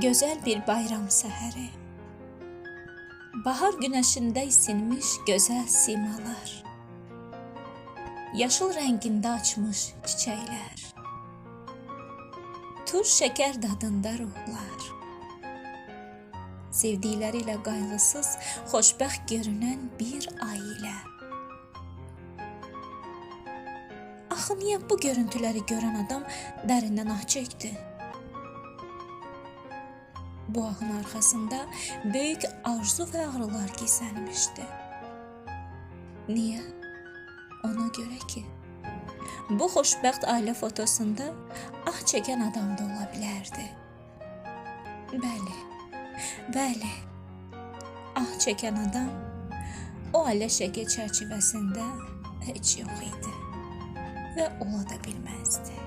Gözəl bir bayram səhəri. Bahar günəşində isinmiş gözəl simalar. Yaşıl rəngində açmış çiçəklər. Turş şəkər dadında ruhlar. Sevdikləri ilə qayğısız, xoşbəxt görünən bir ailə. Axı niyə bu görüntüləri görən adam dərindən ah çəkdi? Bu ahın arxasında böyük arzu və ağrılar gizlənmişdi. Niyə? Ona görə ki, bu xoşbəxt ailə fotosunda ah çəkən adam da ola bilərdi. Bəli. Bəli. Ah çəkən adam o ailə şəkil çərçivəsində heç yox idi və ola da bilməzdi.